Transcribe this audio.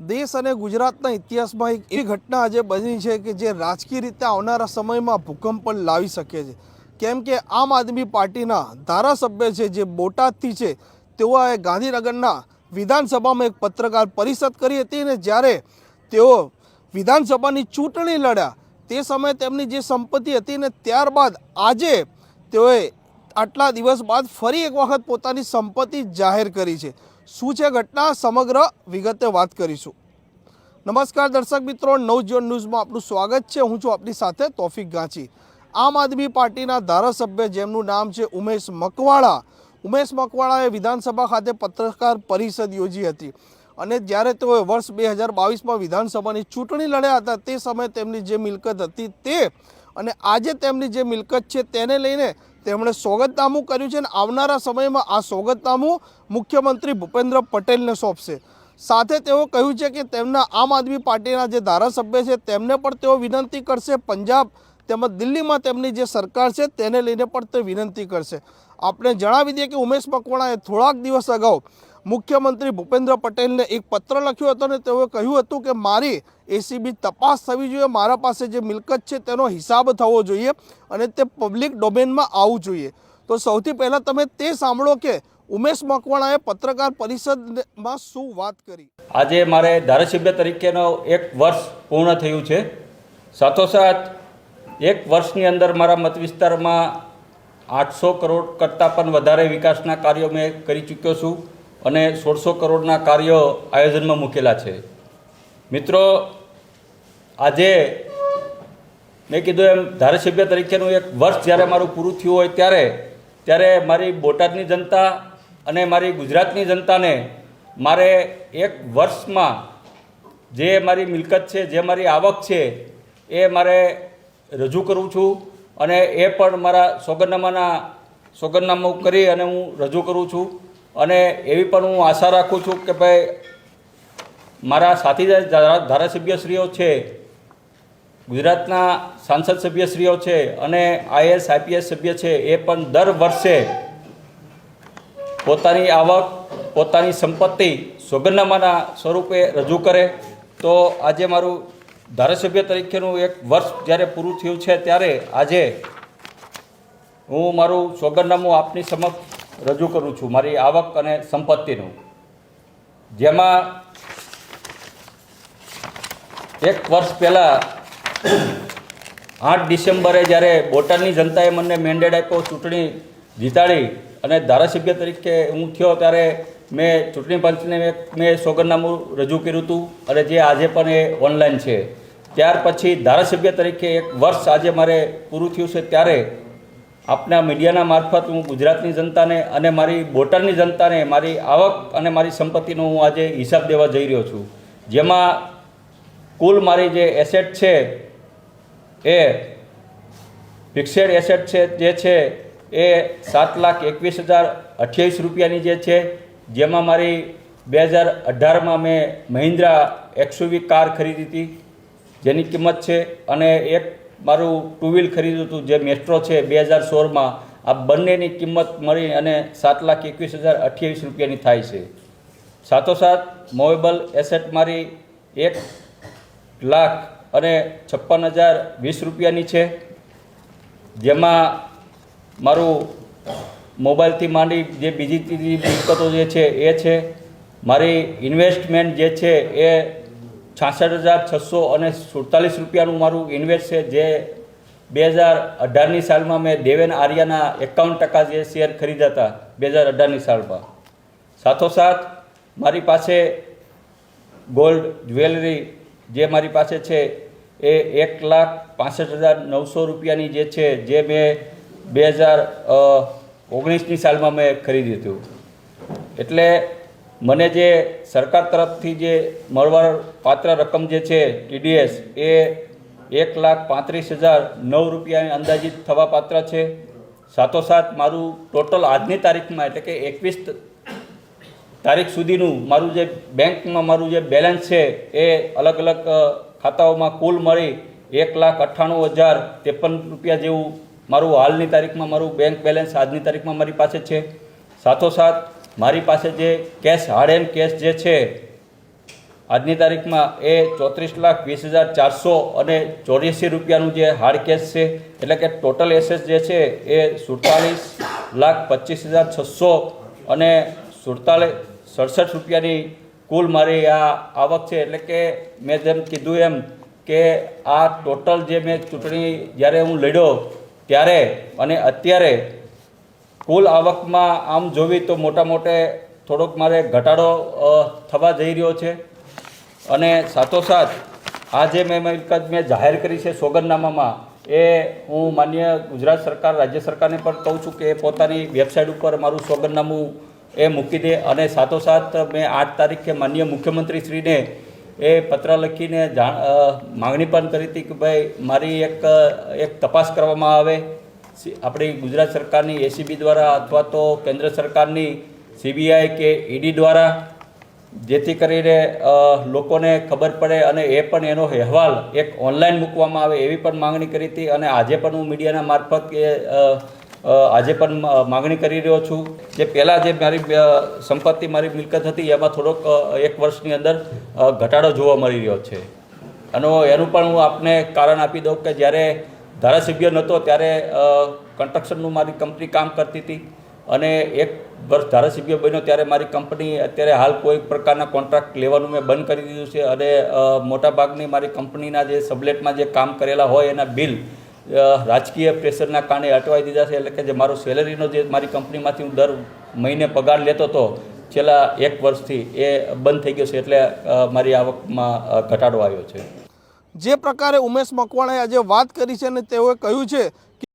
દેશ અને ગુજરાતના ઇતિહાસમાં એક એવી ઘટના આજે બની છે કે જે રાજકીય રીતે આવનારા સમયમાં ભૂકંપ પણ લાવી શકે છે. કેમ કે આમ આદમી પાર્ટીના ધારાસભ્ય છે જે બોટાદથી છે તેઓએ ગાંધીનગરના વિધાનસભામાં એક પત્રકાર પરિષદ કરી હતી અને જ્યારે તેઓ વિધાનસભાની ચૂંટણી લડ્યા, તે સમયે તેમની જે સંપત્તિ હતી ને ત્યારબાદ આજે તેઓએ આટલા દિવસ બાદ ફરી એક વખત પોતાની સંપત્તિ જાહેર કરી છે. શું છે ઘટના? સમગ્ર વિગતે વાત કરીશું. નમસ્કાર દર્શક મિત્રો, નવજીવન ન્યૂઝમાં આપનું સ્વાગત છે. હું છું આપની સાથે તોફિક ગાંચી. આમ આદમી પાર્ટીના ધારાસભ્ય જેમનું નામ છે ઉમેશ મકવાણા ઉમેશ મકવાણાએ વિધાનસભા ખાતે પત્રકાર પરિષદ યોજી હતી અને જ્યારે તેઓએ વર્ષ બે હજાર બાવીસમાં વિધાનસભાની ચૂંટણી લડ્યા હતા તે સમયે તેમની જે મિલકત હતી તે અને આજે તેમની જે મિલકત છે તેને લઈને તેમણે સોગતનામું કર્યું છે અને આવનારા સમયમાં આ સોગતનામું મુખ્યમંત્રી ભૂપેન્દ્ર પટેલને સોંપશે. સાથે તેઓ કહ્યું છે કે તેમના આમ આદમી પાર્ટીના જે ધારાસભ્ય છે, તેમને પણ તેઓ વિનંતી કરશે. પંજાબ તેમજ દિલ્હીમાં તેમની જે સરકાર છે, તેને લઈને પણ તે વિનંતી કરશે. આપણે જણાવી દઈએ કે ઉમેશ મકવાણાએ થોડાક દિવસ અગાઉ મુખ્યમંત્રી ભૂપેન્દ્ર પટેલને એક પત્ર લખ્યો હતો અને તેઓએ કહ્યું હતું કે મારી એસીબી તપાસ થવી જોઈએ, મારા પાસે જે મિલકત છે તેનો હિસાબ થવો જોઈએ અને તે પબ્લિક ડોમેનમાં આવવું જોઈએ. તો સૌથી પહેલાં તમે તે સાંભળો કે ઉમેશ મકવાણાએ પત્રકાર પરિષદમાં શું વાત કરી? આજે મારે ધારાસભ્ય તરીકેનો એક વર્ષ પૂર્ણ થયું છે. સાથોસાથ એક વર્ષની અંદર મારા મત વિસ્તારમાં આઠસો કરોડ કરતાં પણ વધારે વિકાસના કાર્યો મેં કરી ચૂક્યો છું. અને સોળસો કરોડના કાર્યો આયોજનમાં મૂકેલા છે. મિત્રો, આજે મેં કીધું એમ ધારાસભ્ય તરીકેનું એક વર્ષ જ્યારે મારું પૂરું થયું હોય ત્યારે ત્યારે મારી બોટાદની જનતા અને મારી ગુજરાતની જનતાને મારે એક વર્ષમાં જે મારી મિલકત છે, જે મારી આવક છે, એ મારે રજૂ કરું છું અને એ પણ મારા સોગંદનામાના સોગંદનામું કરી અને હું રજૂ કરું છું. અને એવી પણ હું આશા રાખું છું કે ભાઈ મારા સાથીદાર ધારા- ધારાસભ્યશ્રીઓ છે, ગુજરાતના સાંસદ સભ્યશ્રીઓ છે અને આઈએસ, આઈપીએસ સભ્ય છે એ પણ દર વર્ષે પોતાની આવક, પોતાની સંપત્તિ સોગંદનામાના સ્વરૂપે રજૂ કરે. તો આજે મારું ધારાસભ્ય તરીકેનું એક વર્ષ જ્યારે પૂરું થયું છે ત્યારે આજે હું મારું સોગંદનામું આપની સમક્ષ રજૂ કરું છું, મારી આવક અને સંપત્તિનું. જેમાં એક વર્ષ પહેલાં, આઠ ડિસેમ્બરે જ્યારે બોટાદની જનતાએ મને મેન્ડેટ આપ્યો, ચૂંટણી જીતાડી અને ધારાસભ્ય તરીકે હું થયો ત્યારે મેં ચૂંટણી પંચને મેં સોગરનામું રજૂ કર્યું હતું અને જે આજે પણ એ ઓનલાઈન છે. ત્યાર પછી ધારાસભ્ય તરીકે એક વર્ષ આજે મારે પૂરું થયું છે, ત્યારે આપના મીડિયાના મારફત હું ગુજરાતની જનતાને અને મારી બોટાદની જનતાને મારી આવક અને મારી સંપત્તિનો હું આજે હિસાબ દેવા જઈ રહ્યો છું. જેમાં કુલ મારી જે એસેટ છે એ ફિક્સેડ એસેટ છે, જે છે એ સાત લાખ એકવીસ હજાર અઠ્યાવીસ રૂપિયાની જે છે, જેમાં મારી બે હજાર અઢારમાં મેં મહિન્દ્રા એક્સયુવી કાર ખરીદી હતી. જેની કિંમત છે અને એક મારું ટુ વ્હીલ ખરીદ્યું હતું, જે મેટ્રો છે, બે હજાર સોળમાં, આ બંનેની કિંમત મળી અને સાત લાખ એકવીસ હજાર અઠ્યાવીસ રૂપિયાની થાય છે. સાથોસાથ મોવેબલ એસેટ મારી એક લાખ અને છપ્પન હજાર વીસ રૂપિયાની છે. જેમાં મારું મોબાઈલથી માંડી જે બીજી ત્રીજી મિલકતો જે છે, એ છે, મારી ઇન્વેસ્ટમેન્ટ જે છે, એ છાસઠ હજાર છસો અને સુડતાલીસ રૂપિયાનું મારું ઇન્વેસ્ટ છે, જે બે હજાર અઢારની સાલમાં મેં દેવેન આર્યાના એકાવન ટકા જે શેર ખરીદ્યા હતા, બે હજાર અઢારની સાલમાં. સાથોસાથ, મારી પાસે ગોલ્ડ જ્વેલરી જે મારી પાસે છે, એ એક લાખ પાસઠ હજાર નવસો રૂપિયાની જે છે, જે મેં બે હજાર ઓગણીસની સાલમાં મેં ખરીદ્યું હતું. એટલે મને જે સરકાર તરફથી જે મળવા પાત્ર રકમ જે છે ટીડીએસ એ એક લાખ પાંત્રીસ હજાર નવ રૂપિયાની અંદાજિત થવા પાત્ર છે. સાથોસાથ મારું ટોટલ આજની તારીખમાં, એટલે કે એકવીસ તારીખ સુધીનું મારું જે બેંકમાં મારું જે બેલેન્સ છે, એ અલગ અલગ ખાતાઓમાં કુલ મળી એક લાખ અઠ્ઠાણું હજાર ત્રેપન રૂપિયા જેવું મારું હાલની તારીખમાં મારું બેંક બેલેન્સ આજની તારીખમાં મારી પાસે છે. સાથોસાથ મારી પાસે જે કેશ હાર્ડ એન્ડ કેશ જે છે, આજની તારીખમાં એ ચોત્રીસ લાખ વીસ હજાર ચારસો અને ચોર્યાસી રૂપિયાનું જે હાર્ડ કેશ છે, એટલે કે ટોટલ એસેસ જે છે, એ સુડતાલીસ લાખ પચીસ હજાર છસો અને સુડતાલીસ સડસઠ રૂપિયાની કુલ મારી આ આવક છે. એટલે કે મેં જેમ કીધું એમ કે આ ટોટલ જે મેં ચૂંટણી જ્યારે હું લડ્યો ત્યારે અને અત્યારે કુલ આવકમાં આમ જોવી તો મોટા મોટે થોડોક મારે ઘટાડો થવા જઈ રહ્યો છે. અને સાથોસાથ, આ જે મેં મિલકત મેં જાહેર કરી છે સોગંદનામામાં, એ હું માન્ય ગુજરાત સરકાર, રાજ્ય સરકારને પણ કહું છું કે એ પોતાની વેબસાઇટ ઉપર મારું સોગંદનામું એ મૂકી દે. અને સાથોસાથ, મેં આઠ તારીખે માન્ય મુખ્યમંત્રીશ્રીને એ પત્ર લખીને જાણ માગણી પણ કરી હતી કે ભાઈ, મારી એક એક તપાસ કરવામાં આવે. આપણી ગુજરાત સરકારની એસીબી દ્વારા અથવા તો કેન્દ્ર સરકારની સીબીઆઈ કે ઈડી દ્વારા જેથી કરીને લોકોને ખબર પડે અને એ પણ એનો અહેવાલ એક ઓનલાઈન મૂકવામાં આવે એવી પણ માંગણી કરી હતી અને આજે પણ હું મીડિયાના મારફત અ, આજે પણ માગણી કરી રહ્યો છું જે પહેલાં જે મારી સંપત્તિ મારી મિલકત હતી એમાં થોડોક એક વર્ષની અંદર ઘટાડો જોવા મળી રહ્યો છે. અને એનું પણ હું આપને કારણ આપી દઉં કે જ્યારે ધારાસભ્ય નહોતો, ત્યારે કન્સ્ટ્રક્શનનું મારી કંપની કામ કરતી હતી. અને એક વર્ષ ધારાસભ્ય બન્યો, ત્યારે મારી કંપની અત્યારે હાલ કોઈ પ્રકારના કોન્ટ્રાક્ટ લેવાનું મેં બંધ કરી દીધું છે. અને મોટાભાગની મારી કંપનીના જે સબલેટમાં જે કામ કરેલા હોય, એના બિલ રાજકીય પ્રેશરના કારણે અટવાઈ દીધા છે. એટલે કે જે મારો સેલરીનો જે મારી કંપનીમાંથી હું દર મહિને પગાર લેતો હતો, છેલ્લા એક વર્ષથી એ બંધ થઈ ગયો છે. એટલે મારી આવકમાં ઘટાડો આવ્યો છે. જે પ્રકારે ઉમેશ મકવાણાએ આજે વાત કરી છે અને તેઓએ કહ્યું છે